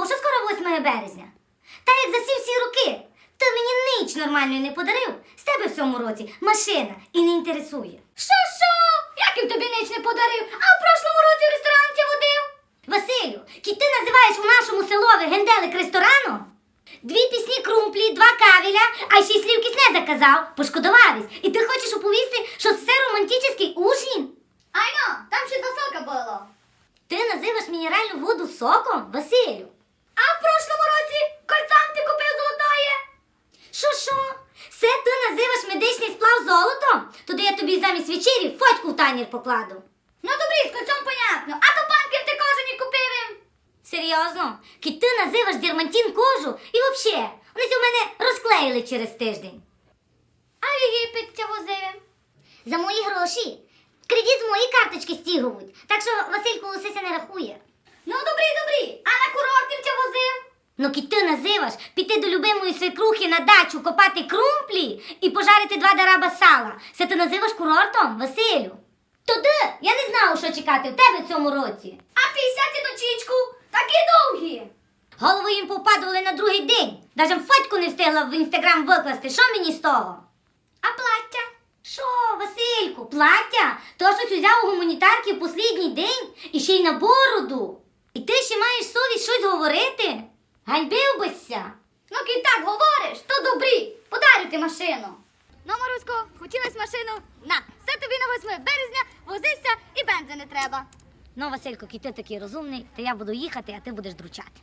забув, що скоро 8 березня. Та як за всі роки, ти мені ніч нормальної не подарив, з тебе в цьому році машина і не інтересує. Що, що? Як він тобі ніч не подарив, а в прошлому році в ресторан водив? Василю, ки ти називаєш у нашому селові генделик рестораном? Дві пісні крумплі, два кавіля, а ще й слів кисне заказав, пошкодувались. І ти хочеш оповісти, що це романтичний ужин? Айно, там ще два сока було. Ти називаєш мінеральну воду соком, Василю? А в прошлому році кольцам ти купив золотоє. Що що? Це ти називаєш медичний сплав золотом? Туди я тобі замість вечері фотку в танір покладу. Ну добрі, з кольцом понятно. А то панків ти кожені купив їм. Серйозно? Ки ти називаєш дермантин кожу і взагалі, вони у мене розклеїли через тиждень. А в Єгипет тя возив. За мої гроші. Кредит з моєї карточки стягують. Так що Васильку усе не рахує. Ну добрі, добрі. А на курорт тя возив. Ну ки ти називаш піти до любимої свекрухи на дачу копати крумплі і пожарити два дараба сала. Це ти називаш курортом, Василю? Туди я не знала, що чекати в тебе в цьому році. А 50 дочічку такі довгі. Голову їм попадали на другий день. Даже фотку не встигла в інстаграм викласти. Що мені з того? А плаття? Що, Васильку, плаття? То щось узяв у гуманітарки в послідній день і ще й на бороду. І ти ще маєш совість щось говорити? Ганьбив бися. Ну ки так говориш, то добрі. Подарю ти машину. Ну, Марусько, хотілась машину? На, все тобі на 8 березня, возися і бензи не треба. Ну, Василько, ки ти такий розумний, то я буду їхати, а ти будеш дручати.